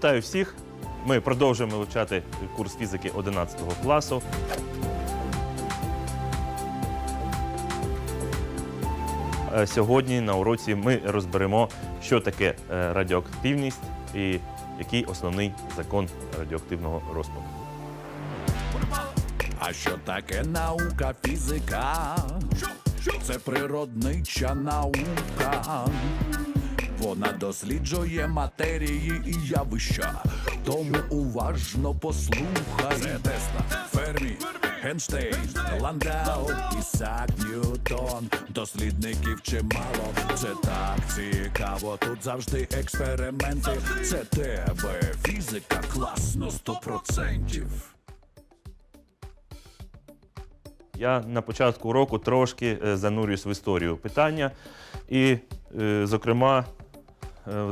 Вітаю всіх! Ми продовжуємо вивчати курс фізики 11 класу. Е, Сьогодні на уроці ми розберемо, що таке е, радіоактивність і який основний закон радіоактивного розпаду. А що таке наука фізика? Це природнича наука. Вона досліджує матерії і явища. Тому уважно послухай. Це Тесла, Фермі, Генштейн, Ландау, Ісак Ньютон. Дослідників чимало. Це так цікаво. Тут завжди експерименти. Це тебе фізика класно сто процентів. Я на початку року трошки е, занурююсь в історію питання. І, е, зокрема,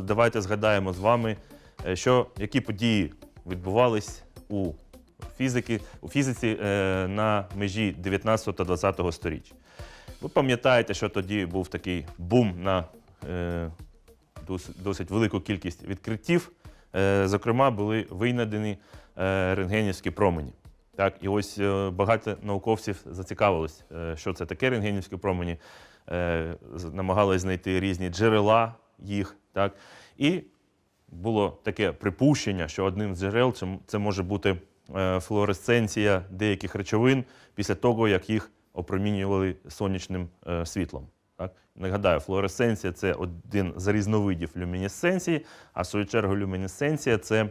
давайте згадаємо з вами, е, що, які події відбувались у, фізики, у фізиці е, на межі 19 та 20 століть. Ви пам'ятаєте, що тоді був такий бум на е, дос- досить велику кількість відкриттів. Е, Зокрема, були винайдені е, рентгенівські промені. Так, і ось е, багато науковців зацікавилось, е, що це таке рентгенівські промені, е, намагались знайти різні джерела їх. Так, і було таке припущення, що одним з джерел це, може бути е, флуоресценція деяких речовин після того, як їх опромінювали сонячним е, світлом. Так? Нагадаю, флуоресценція це один з різновидів люмінесценції, а в свою чергу люмінесценція це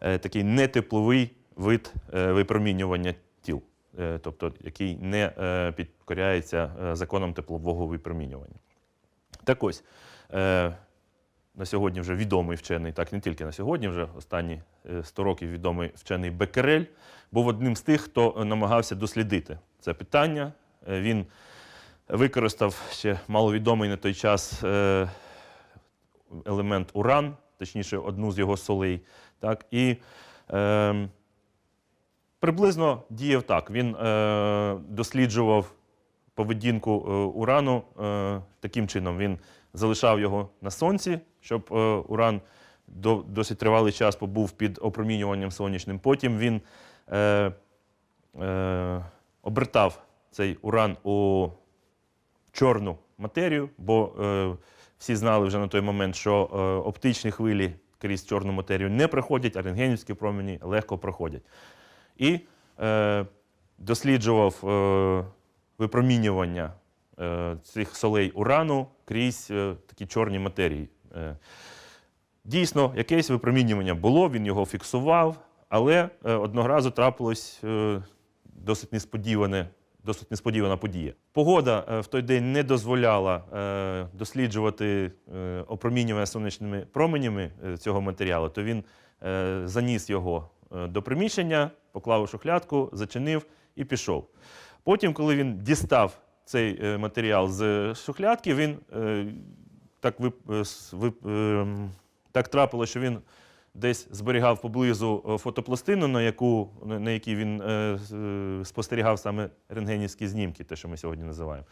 е, такий нетепловий вид випромінювання тіл, тобто який не підкоряється законам теплового випромінювання. Так ось, на сьогодні вже відомий вчений, так не тільки на сьогодні, вже останні е, 100 років відомий вчений Беккерель, був одним з тих, хто е, намагався дослідити це питання. Е, Він використав ще маловідомий на той час е, елемент уран, точніше, одну з його солей. Так, і е, приблизно діяв так. Він е, досліджував поведінку е, урану е, таким чином. Він залишав його на сонці, щоб е, уран до, досить тривалий час побув під опромінюванням сонячним. Потім він е, е, обертав цей уран у чорну матерію, бо е, всі знали вже на той момент, що е, оптичні хвилі крізь чорну матерію не проходять, а рентгенівські промені легко проходять. І е, досліджував е, випромінювання цих солей урану крізь е, такі чорні матерії. Е, Дійсно, якесь випромінювання було, він його фіксував, але е, одного разу трапилось е, досить несподіване. Досить несподівана подія. Погода е, в той день не дозволяла е, досліджувати е, опромінювання сонячними променями е, цього матеріалу, то він е, заніс його е, до приміщення, поклав у шухлядку, зачинив і пішов. Потім, коли він дістав цей е, матеріал з шухлядки, він е, так, вип, е, так трапило, що він десь зберігав поблизу е, фотопластину, на, яку, на якій він е, е, спостерігав саме рентгенівські знімки, те, що ми сьогодні називаємо.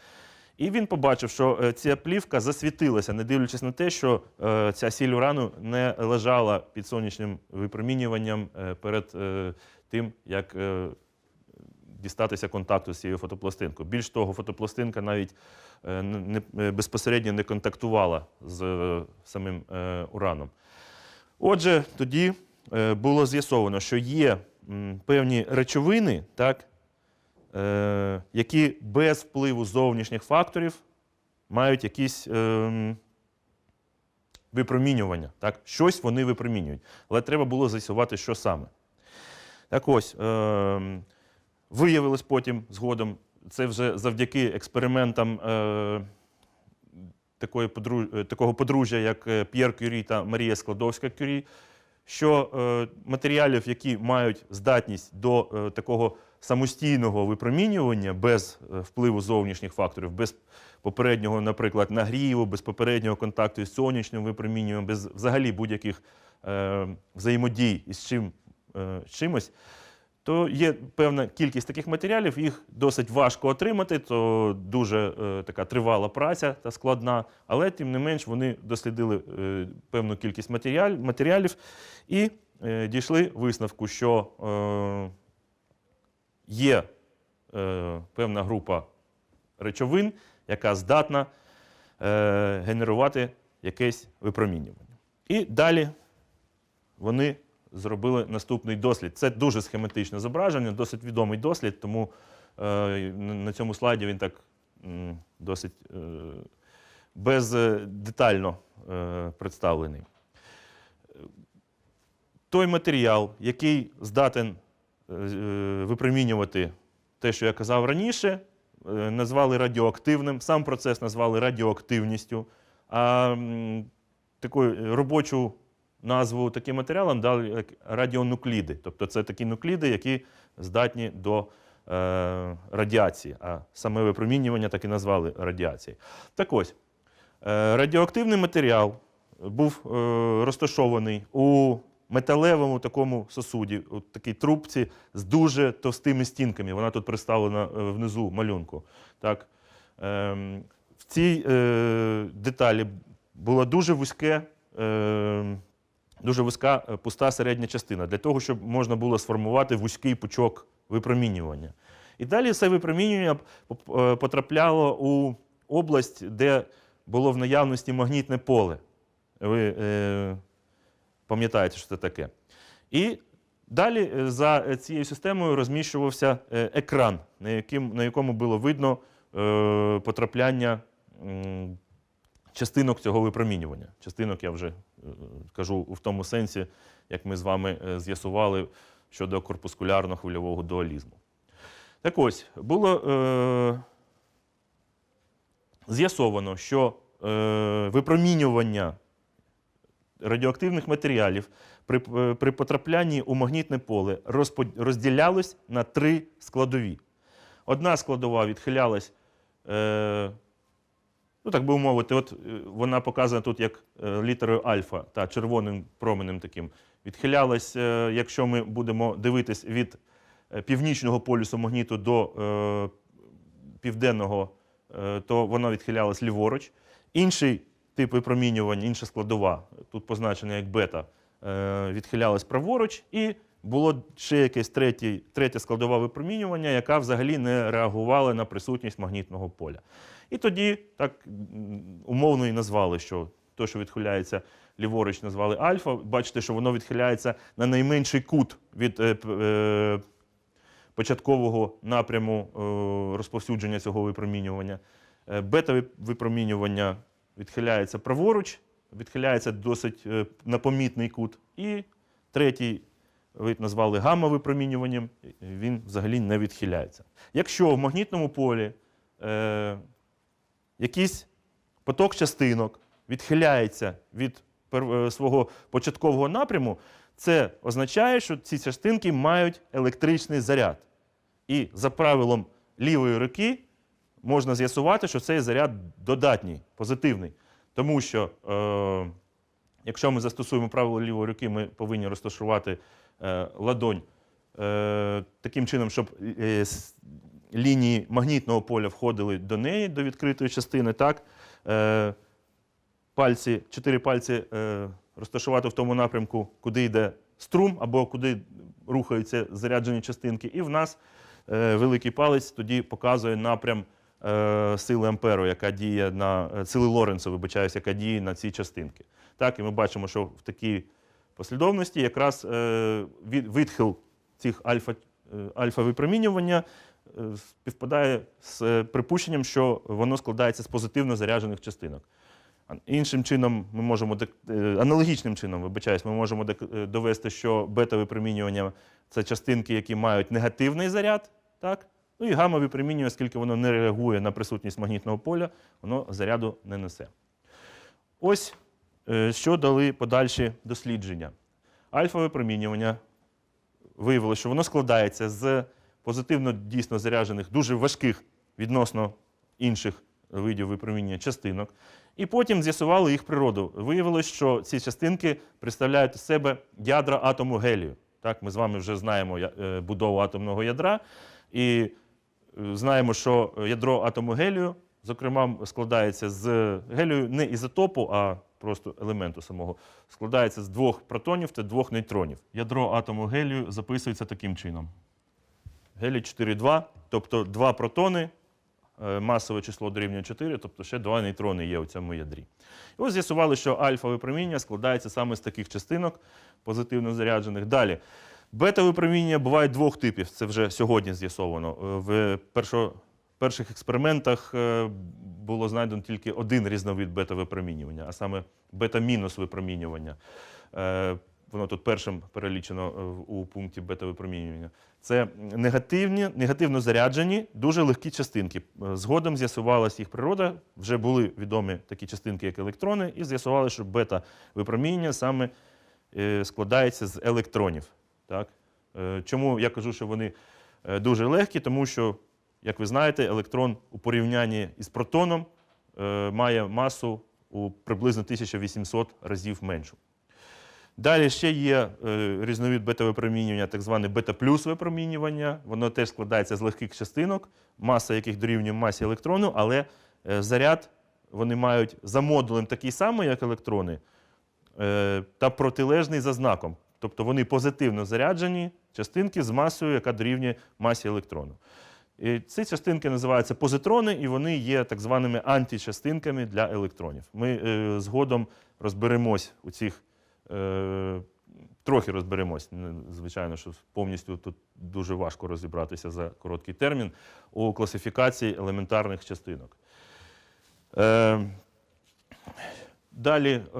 І він побачив, що е, ця плівка засвітилася, не дивлячись на те, що е, ця сіль урану не лежала під сонячним випромінюванням е, перед е, тим, як е, дістатися контакту з цією фотопластинкою. Більш того, фотопластинка навіть е, не, не- безпосередньо не контактувала з е, самим е, ураном. Отже, тоді е, було з'ясовано, що є певні речовини, так, е, які без впливу зовнішніх факторів мають якісь випромінювання. Так? Щось вони випромінюють. Але треба було з'ясувати, що саме. Так ось, ем, виявилось потім згодом, це вже завдяки експериментам е, такої подру- е, такого подружжя, як е, П'єр Кюрі та Марія Складовська-Кюрі, що е, матеріалів, які мають здатність до е, такого самостійного випромінювання без е, впливу зовнішніх факторів, без попереднього, наприклад, нагріву, без попереднього контакту з сонячним випромінюванням, без взагалі будь-яких е, взаємодій із чим, е, чимось, то є певна кількість таких матеріалів, їх досить важко отримати, то дуже е, така тривала праця та складна, але тим не менш вони дослідили е, певну кількість матеріаль, матеріалів і е, дійшли висновку, що е, є е, певна група речовин, яка здатна е, генерувати якесь випромінювання. І далі вони зробили наступний дослід. Це дуже схематичне зображення, досить відомий дослід, тому е, на цьому слайді він так досить е, бездетально е, представлений. Той матеріал, який здатен випромінювати те, що я казав раніше, назвали радіоактивним, сам процес назвали радіоактивністю. А таку робочу назву таким матеріалам дали радіонукліди. Тобто це такі нукліди, які здатні до е, радіації. А саме випромінювання так і назвали радіацією. Так ось, е, радіоактивний матеріал був е, розташований у металевому такому сосуді, у такій трубці з дуже товстими стінками. Вона тут представлена е, внизу малюнку. Так. Ем, в цій е, деталі було дуже вузьке. Е, Дуже вузька е, пуста середня частина для того, щоб можна було сформувати вузький пучок випромінювання. І далі це випромінювання е, потрапляло у область, де було в наявності магнітне поле. Ви е, пам'ятаєте, що це таке. І далі е, за цією системою розміщувався екран, на, яким, на якому було видно е, потрапляння частинок цього випромінювання. Частинок я вже кажу в тому сенсі, як ми з вами е, з'ясували щодо корпускулярно-хвильового дуалізму. Так ось, було е, з'ясовано, що е, випромінювання радіоактивних матеріалів при, е, при потраплянні у магнітне поле розділялось на три складові. Одна складова відхилялась, е, ну так би мовити, от е, вона показана тут як е, літерою альфа та червоним променем таким. Відхилялась, якщо ми будемо дивитись від е, північного полюсу магніту до південного, то вона відхилялась ліворуч. Інший тип випромінювання, інша складова, тут позначена як бета, відхилялась праворуч, і було ще якесь третє, третє складова випромінювання, яка взагалі не реагувала на присутність магнітного поля. І тоді так умовно і назвали, що те, що відхиляється ліворуч, назвали альфа. Бачите, що воно відхиляється на найменший кут від е, е, початкового напряму е, розповсюдження цього випромінювання. Е, Бета-випромінювання відхиляється праворуч, відхиляється досить е, на помітний кут. І третій вид назвали гамма-випромінюванням, він взагалі не відхиляється. Якщо в магнітному полі е, якийсь поток частинок відхиляється від е, свого початкового напряму, це означає, що ці частинки мають електричний заряд. І за правилом лівої руки можна з'ясувати, що цей заряд додатній, позитивний. Тому що е, якщо ми застосуємо правило лівої руки, ми повинні розташувати е, ладонь е, таким чином, щоб е, лінії магнітного поля входили до неї, до відкритої частини. Так? Е, пальці, чотири пальці е, розташувати в тому напрямку, куди йде струм або куди рухаються заряджені частинки. І в нас е, великий палець тоді показує напрям е, сили Амперу, яка діє на е, сили Лоренца, вибачаюсь, яка діє на ці частинки. Так, і ми бачимо, що в такій послідовності якраз е, від, відхил цих альфа, е, альфа-випромінювання співпадає з е, припущенням, що воно складається з позитивно заряджених частинок. Іншим чином, ми можемо е, аналогічним чином, вибачаюсь, ми можемо е, довести, що бета-випромінювання це частинки, які мають негативний заряд, так? Ну і гамма-випромінювання, оскільки воно не реагує на присутність магнітного поля, воно заряду не несе. Ось е, що дали подальші дослідження. Альфа-випромінювання виявилося, що воно складається з позитивно дійсно заряджених, дуже важких відносно інших видів випромінення частинок. І потім з'ясували їх природу. Виявилось, що ці частинки представляють з себе ядра атому гелію. Так, ми з вами вже знаємо е, будову атомного ядра і е, знаємо, що ядро атому гелію, зокрема, складається з гелію не ізотопу, а просто елементу самого, складається з двох протонів та двох нейтронів. Ядро атому гелію записується таким чином. Гелій 4,2, тобто два протони, е, масове число дорівнює 4, тобто ще два нейтрони є у цьому ядрі. І ось з'ясували, що альфа-випроміння складається саме з таких частинок позитивно заряджених. Далі. Бета-випроміння буває двох типів, це вже сьогодні з'ясовано. Е, В першо, перших експериментах е, було знайдено тільки один різновид бета-випромінювання, а саме бета-мінус випромінювання. Воно тут першим перелічено е, у пункті бета-випромінювання. Це негативні, негативно заряджені, дуже легкі частинки. Е, Згодом з'ясувалася їх природа, вже були відомі такі частинки, як електрони, і з'ясували, що бета-випромінення саме е, складається з електронів. Так? Чому я кажу, що вони дуже легкі? Тому що, як ви знаєте, електрон у порівнянні із протоном має масу у приблизно 1800 разів меншу. Далі ще є е, різновид бета-випромінювання, так зване бета-плюс випромінювання. Воно теж складається з легких частинок, маса яких дорівнює масі електрону, але е, заряд вони мають за модулем такий самий, як електрони, е, та протилежний за знаком. Тобто вони позитивно заряджені частинки з масою, яка дорівнює масі електрону. І ці частинки називаються позитрони, і вони є так званими античастинками для електронів. Ми згодом розберемось у цих. Е, трохи розберемось. Звичайно, що повністю тут дуже важко розібратися за короткий термін у класифікації елементарних частинок. Е, далі е,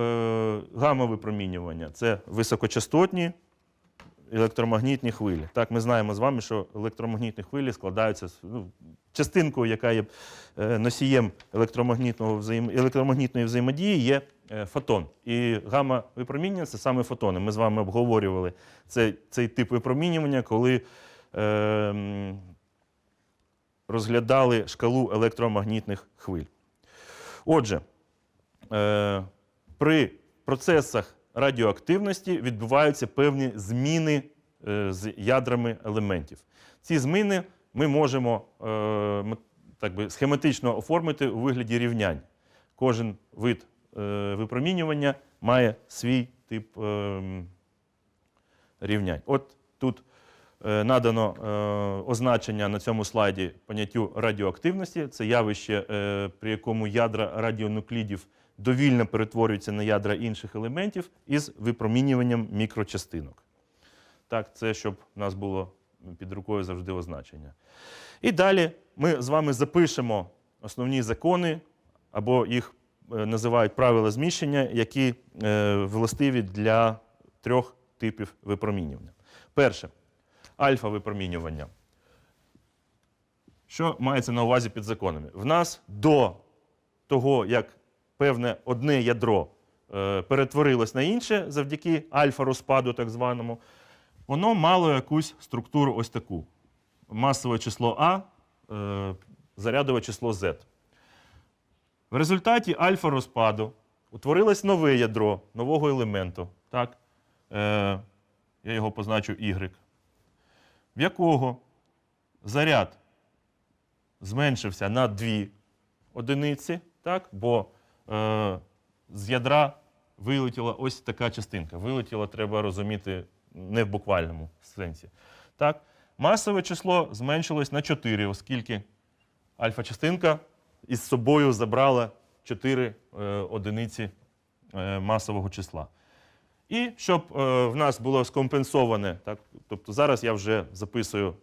гамма-випромінювання це високочастотні електромагнітні хвилі. Так, ми знаємо з вами, що електромагнітні хвилі складаються з ну, частинкою, яка є носієм електромагнітного електромагнітної взаємодії, є фотон. І гамма-випромінювання це саме фотони. Ми з вами обговорювали цей, цей тип випромінювання, коли е, розглядали шкалу електромагнітних хвиль. Отже, е, при процесах радіоактивності відбуваються певні зміни е, з ядрами елементів. Ці зміни ми можемо е, так би, схематично оформити у вигляді рівнянь. Кожен вид е, випромінювання має свій тип е, рівнянь. От тут е, надано е, означення на цьому слайді поняттю радіоактивності. Це явище, е, при якому ядра радіонуклідів довільно перетворюються на ядра інших елементів із випромінюванням мікрочастинок. Так, це щоб у нас було під рукою завжди означення. І далі ми з вами запишемо основні закони, або їх е, називають правила зміщення, які е, властиві для трьох типів випромінювання. Перше альфа-випромінювання. Що мається на увазі під законами? В нас до того, як певне одне ядро е, перетворилось на інше завдяки альфа-розпаду, так званому, воно мало якусь структуру ось таку. Масове число А, е, зарядове число Z. В результаті альфа-розпаду утворилось нове ядро нового елементу. Так? Е, я його позначу Y, в якого заряд зменшився на дві одиниці, так? бо е, з ядра вилетіла ось така частинка. Вилетіла, треба розуміти, не в буквальному сенсі. Так? Масове число зменшилось на 4, оскільки альфа-частинка із собою забрала 4 е, одиниці е, масового числа. І щоб е, в нас було скомпенсоване, так, тобто зараз я вже записую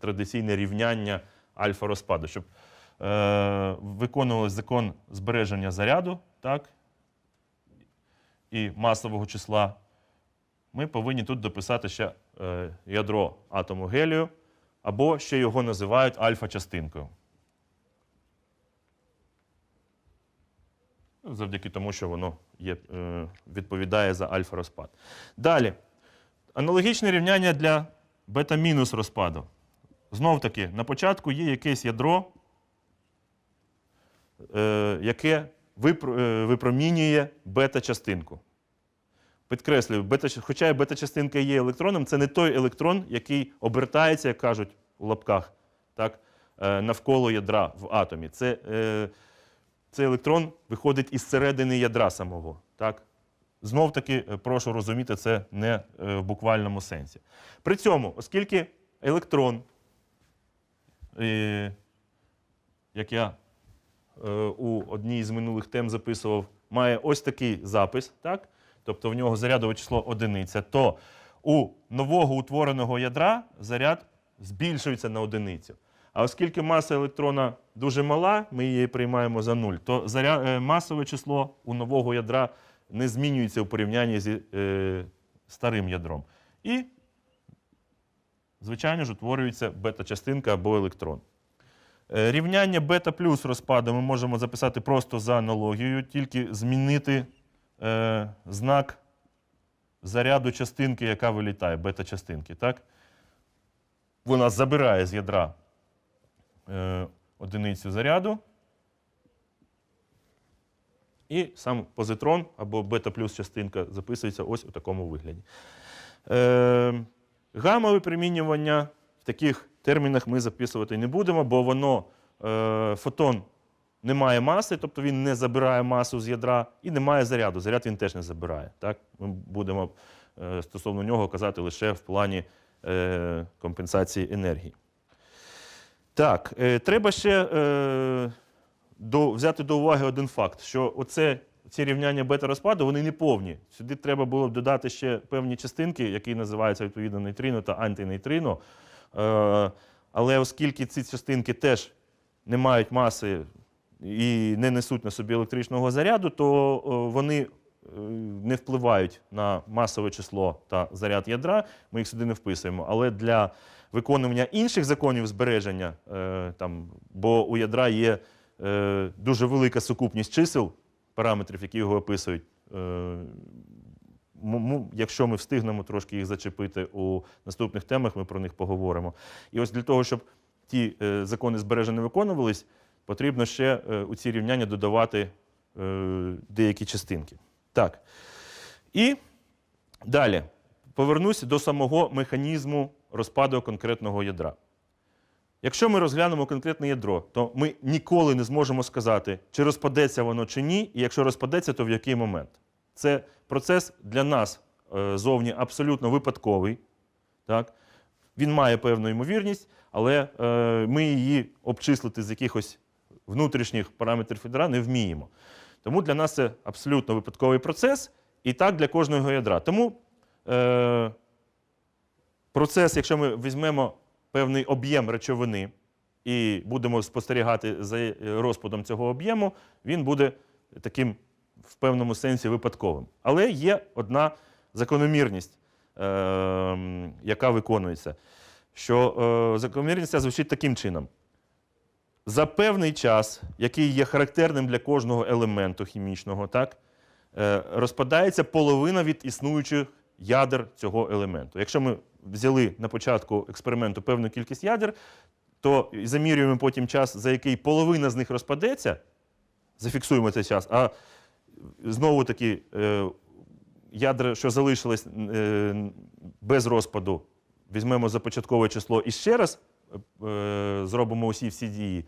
традиційне рівняння альфа-розпаду, щоб е, виконувалось закон збереження заряду так, і масового числа, ми повинні тут дописати ще ядро атому гелію, або ще його називають альфа-частинкою. Завдяки тому, що воно є, е, відповідає за альфа-розпад. Далі. Аналогічне рівняння для бета-мінус розпаду. Знов таки, на початку є якесь ядро, е, яке е, випромінює бета-частинку. Підкреслюю, бета, хоча бета-частинка є електроном, це не той електрон, який обертається, як кажуть у лапках, так, навколо ядра в атомі. Це, цей електрон виходить із середини ядра самого. Так? Знов таки, е, прошу розуміти, це не е, в буквальному сенсі. При цьому, оскільки електрон, е, як я у одній з минулих тем записував, має ось такий запис, так? тобто в нього зарядове число одиниця, то у нового утвореного ядра заряд збільшується на одиницю. А оскільки маса електрона дуже мала, ми її приймаємо за нуль, то е, масове число у нового ядра не змінюється у порівнянні зі е, старим ядром. І, звичайно ж, утворюється бета-частинка або електрон. Е, Рівняння бета плюс розпаду ми можемо записати просто за аналогією, тільки змінити е, знак заряду частинки, яка вилітає, бета-частинки. Так? Вона забирає з ядра одиницю заряду. І сам позитрон або бета плюс частинка записується ось у такому вигляді. Е, гамма випромінювання в таких термінах ми записувати не будемо, бо воно е, фотон не має маси, тобто він не забирає масу з ядра і не має заряду. Заряд він теж не забирає. Так? Ми будемо е, стосовно нього казати лише в плані е, компенсації енергії. Так, е, треба ще е, до, взяти до уваги один факт, що оце, ці рівняння бета-розпаду вони не повні. Сюди треба було б додати ще певні частинки, які називаються відповідно нейтрино та антинейтрино. Е, але оскільки ці частинки теж не мають маси і не несуть на собі електричного заряду, то е, вони е, не впливають на масове число та заряд ядра, ми їх сюди не вписуємо. Але для виконування інших законів збереження, е, там, бо у ядра є е, дуже велика сукупність чисел, параметрів, які його описують. е, Якщо ми встигнемо трошки їх зачепити у наступних темах, ми про них поговоримо. І ось для того, щоб ті закони збереження виконувались, потрібно ще у ці рівняння додавати деякі частинки. Так. І далі повернуся до самого механізму розпаду конкретного ядра. Якщо ми розглянемо конкретне ядро, то ми ніколи не зможемо сказати, чи розпадеться воно чи ні, і якщо розпадеться, то в який момент. Це процес для нас е, зовні абсолютно випадковий. Так? Він має певну ймовірність, але е, ми її обчислити з якихось внутрішніх параметрів ядра не вміємо. Тому для нас це абсолютно випадковий процес, і так для кожного ядра. Тому е, процес, якщо ми візьмемо певний об'єм речовини і будемо спостерігати за е, розпадом цього об'єму, він буде таким в певному сенсі випадковим. Але є одна закономірність, е, яка виконується. Що е, закономірність ця звучить таким чином. За певний час, який є характерним для кожного елементу хімічного, так, е, розпадається половина від існуючих ядер цього елементу. Якщо ми взяли на початку експерименту певну кількість ядер, то замірюємо потім час, за який половина з них розпадеться, зафіксуємо цей час, а знову таки е, ядра, що залишились е, без розпаду, візьмемо за початкове число і ще раз е, зробимо усі всі дії.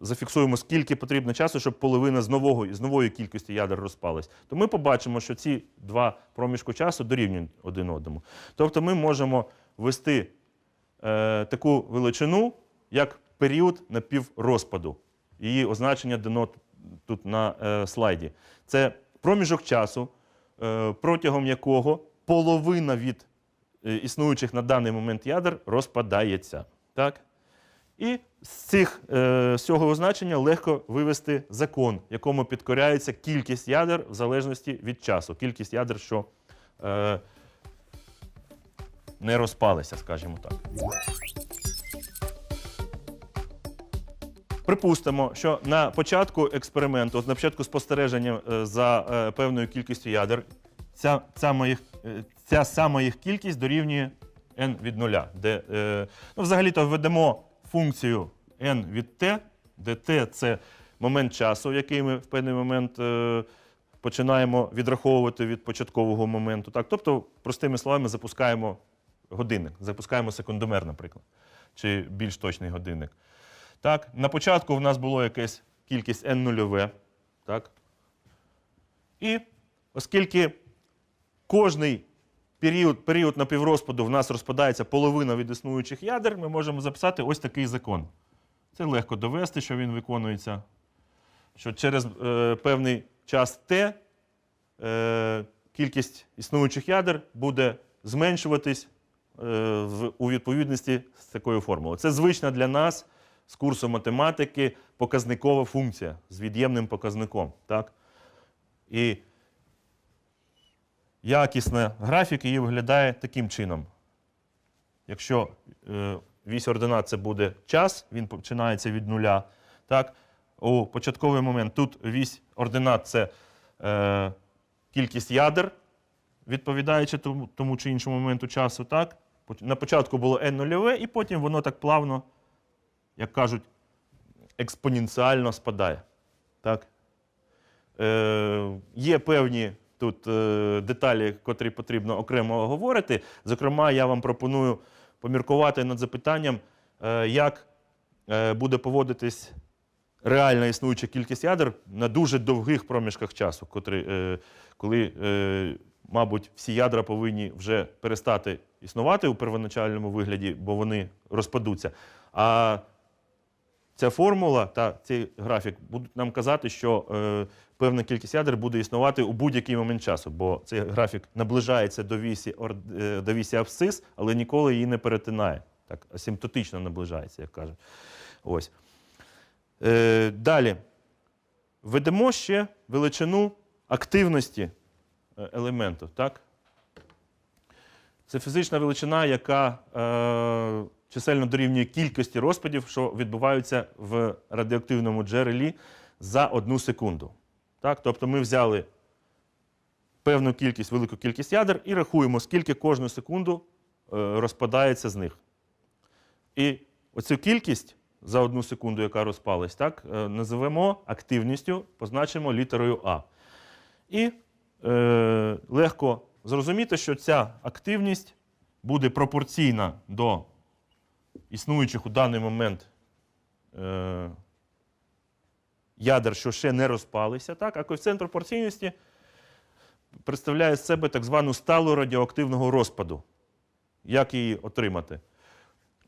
Зафіксуємо, скільки потрібно часу, щоб половина з, нового, з нової кількості ядер розпалась, то ми побачимо, що ці два проміжку часу дорівнюють один одному. Тобто ми можемо ввести е, таку величину, як період напіврозпаду. Її означення дано тут на е, слайді. Це проміжок часу, е, протягом якого половина від е, існуючих на даний момент ядер розпадається. Так? І з цих, е, з цього означення легко вивести закон, якому підкоряється кількість ядер в залежності від часу. Кількість ядер, що е, не розпалися, скажімо так. Припустимо, що на початку експерименту, на початку спостереження е, за е, певною кількістю ядер, ця, ця, моїх, ця сама їх кількість дорівнює n від нуля. Ну, взагалі-то введемо функцію n від t, де t – це момент часу, який ми в певний момент е, починаємо відраховувати від початкового моменту. Так? Тобто, простими словами, запускаємо годинник, запускаємо секундомер, наприклад, чи більш точний годинник. Так? На початку в нас було якась кількість n нульове. Так? І оскільки кожний період, період напіврозпаду в нас розпадається половина від існуючих ядер, ми можемо записати ось такий закон. Це легко довести, що він виконується. Що через е, певний час Т е, кількість існуючих ядер буде зменшуватись е, в, у відповідності з такою формулою. Це звична для нас з курсу математики показникова функція з від'ємним показником. Так? І якісна графік її виглядає таким чином. Якщо е, вісь ординат це буде час, він починається від нуля. Так? У початковий момент тут вісь ординат це е, кількість ядер, відповідаючи тому, тому чи іншому моменту часу. Так? На початку було n нульове, і потім воно так плавно, як кажуть, експоненціально спадає. Так? Е, є певні тут е, деталі, котрі потрібно окремо оговорити. Зокрема, я вам пропоную поміркувати над запитанням, е, як е, буде поводитись реальна існуюча кількість ядер на дуже довгих проміжках часу, котрі, коли, мабуть, всі ядра повинні вже перестати існувати у первоначальному вигляді, бо вони розпадуться. А ця формула та цей графік будуть нам казати, що певна кількість ядер буде існувати у будь-який момент часу, бо цей графік наближається до вісі, е, до вісі абсцис, але ніколи її не перетинає. Так, асимптотично наближається, як кажуть. Ось. Е, далі. Ведемо ще величину активності е, елементу. Так? Це фізична величина, яка е, чисельно дорівнює кількості розпадів, що відбуваються в радіоактивному джерелі за одну секунду. Так? Тобто ми взяли певну кількість, велику кількість ядер і рахуємо, скільки кожну секунду е, розпадається з них. І оцю кількість за одну секунду, яка розпалась, так, е, називемо активністю, позначимо літерою А. І е, легко зрозуміти, що ця активність буде пропорційна до існуючих у даний момент е, ядер, що ще не розпалися. Так? А коефіцієнт пропорційності представляє з себе так звану сталу радіоактивного розпаду. Як її отримати?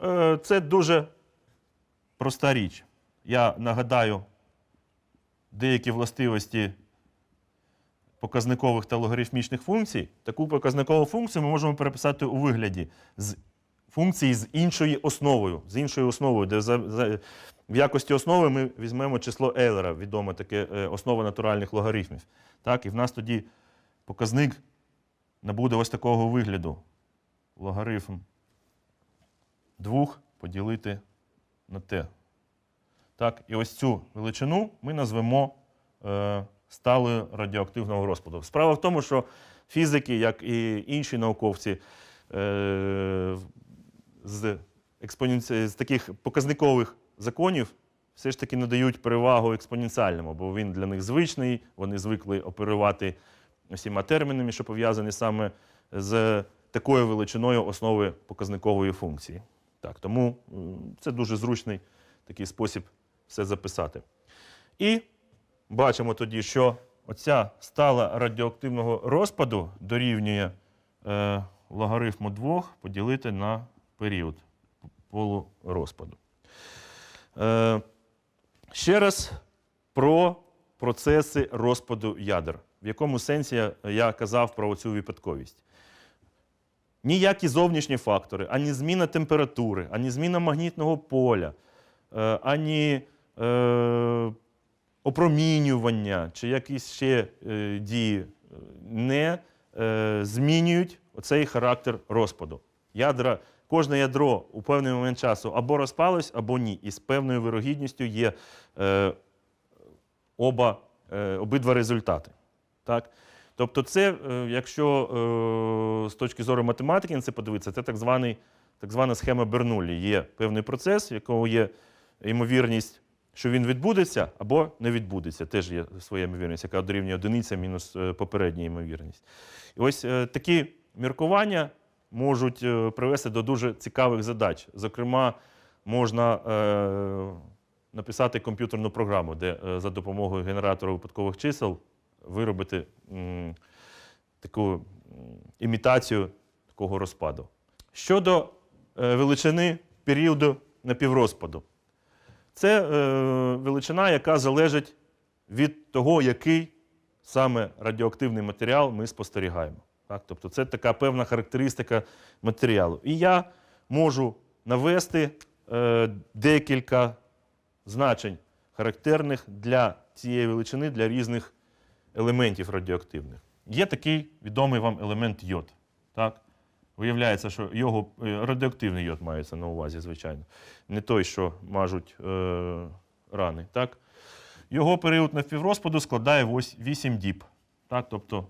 Е, Це дуже проста річ. Я нагадаю деякі властивості показникових та логарифмічних функцій. Таку показникову функцію ми можемо переписати у вигляді з функції з іншою основою, з іншою основою, де за, за, в якості основи ми візьмемо число Ейлера, відоме таке е, основа натуральних логарифмів. Так, і в нас тоді показник набуде ось такого вигляду. Логарифм 2 поділити на t. Так, і ось цю величину ми назвемо е, сталою радіоактивного розпаду. Справа в тому, що фізики, як і інші науковці, е, з, експоненці... з таких показникових законів все ж таки надають перевагу експоненціальному, бо він для них звичний, вони звикли оперувати усіма термінами, що пов'язані саме з такою величиною основи показникової функції. Так, тому це дуже зручний такий спосіб все записати. І бачимо тоді, що оця стала радіоактивного розпаду дорівнює е, логарифму 2 поділити на період полурозпаду. Е, ще раз про процеси розпаду ядер. В якому сенсі я, я казав про цю випадковість. Ніякі зовнішні фактори, ані зміна температури, ані зміна магнітного поля, е, ані е, опромінювання чи якісь ще е, дії е, не е, змінюють оцей характер розпаду. Ядра, кожне ядро у певний момент часу або розпалось, або ні. І з певною вирогідністю є е, оба, е, обидва результати. Так? Тобто, це, е, якщо е, з точки зору математики на це подивитися, це так, званий, так звана схема Бернулі. Є певний процес, в якого є ймовірність що він відбудеться або не відбудеться. Теж є своя ймовірність, яка дорівнює одиниця мінус е, попередня ймовірність. І ось е, такі міркування можуть е, привести до дуже цікавих задач. Зокрема, можна е, написати комп'ютерну програму, де е, за допомогою генератора випадкових чисел виробити таку імітацію такого розпаду. Щодо величини періоду напіврозпаду, це величина, яка залежить від того, який саме радіоактивний матеріал ми спостерігаємо. Так? Тобто це така певна характеристика матеріалу. І я можу навести е, декілька значень характерних для цієї величини для різних елементів радіоактивних. Є такий відомий вам елемент йод. Так? Виявляється, що його е, радіоактивний йод мається на увазі, звичайно. Не той, що мажуть е, рани. Так? Його період напіврозпаду складає 8 діб. Так? Тобто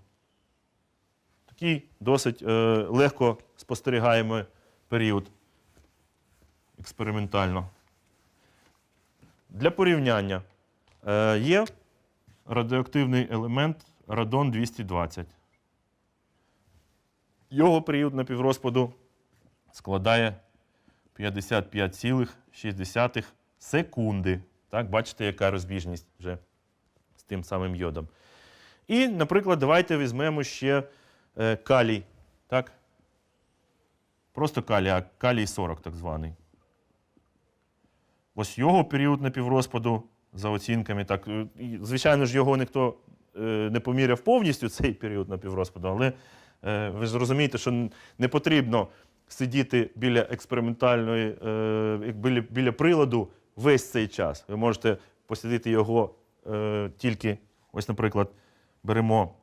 такий досить е, легко спостерігаємий період експериментально. Для порівняння е, є радіоактивний елемент радон 220. Його період напіврозпаду складає 55,6 секунди. Так, бачите, яка розбіжність вже з тим самим йодом. І, наприклад, давайте візьмемо ще е, калій. Так? Просто калій, а калій 40 так званий. Ось його період напіврозпаду за оцінками. Так, е, звичайно ж, його ніхто е, не поміряв повністю цей період напіврозпаду, але е, ви ж розумієте, що не потрібно сидіти біля експериментальної, е, біля, біля приладу весь цей час. Ви можете посидіти його е, тільки, ось, наприклад, беремо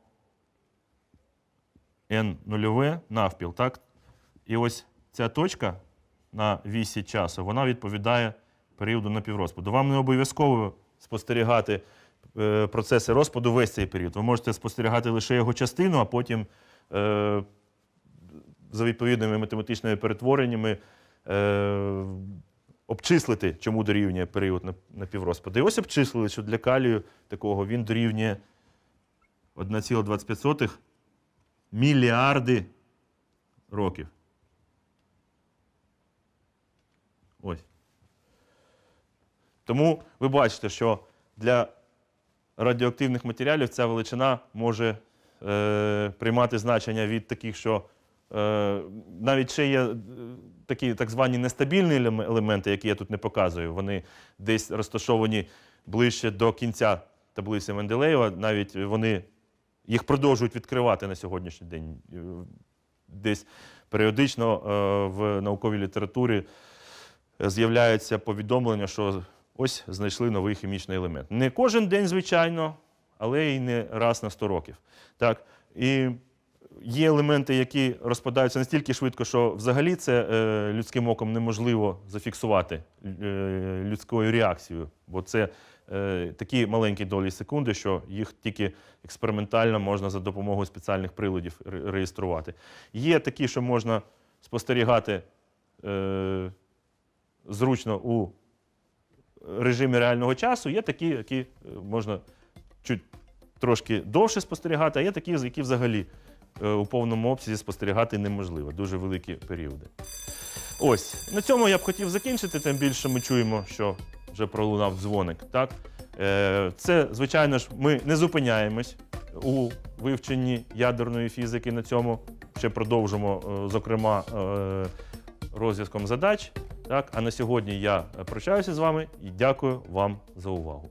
N0 навпіл, так? І ось ця точка на вісі часу, вона відповідає періоду напіврозпаду. Вам не обов'язково спостерігати е, процеси розпаду весь цей період. Ви можете спостерігати лише його частину, а потім е, за відповідними математичними перетвореннями е, обчислити, чому дорівнює період нап- напіврозпаду. І ось обчислили, що для калію такого він дорівнює 1,25 мільярди років. Ось. Тому ви бачите, що для радіоактивних матеріалів ця величина може е, приймати значення від таких, що е, навіть ще є е, такі так звані нестабільні елементи, які я тут не показую. Вони десь розташовані ближче до кінця таблиці Менделеєва. Навіть вони їх продовжують відкривати на сьогоднішній день. Е, Десь періодично е, в науковій літературі з'являється повідомлення, що ось знайшли новий хімічний елемент. Не кожен день, звичайно, але й не раз на 100 років. Так? І є елементи, які розпадаються настільки швидко, що взагалі це е, людським оком неможливо зафіксувати е, людською реакцією, бо це е, такі маленькі долі секунди, що їх тільки експериментально можна за допомогою спеціальних приладів реєструвати. Є такі, що можна спостерігати е, зручно у режимі реального часу, є такі, які е, можна чуть трошки довше спостерігати, а є такі, які взагалі е, у повному обсязі спостерігати неможливо, дуже великі періоди. Ось, на цьому я б хотів закінчити, тим більше ми чуємо, що вже пролунав дзвоник. Так? Е, Це, звичайно ж, ми не зупиняємось у вивченні ядерної фізики. На цьому ще продовжимо, е, зокрема, е, розв'язком задач. Так? А на сьогодні я прощаюся з вами і дякую вам за увагу.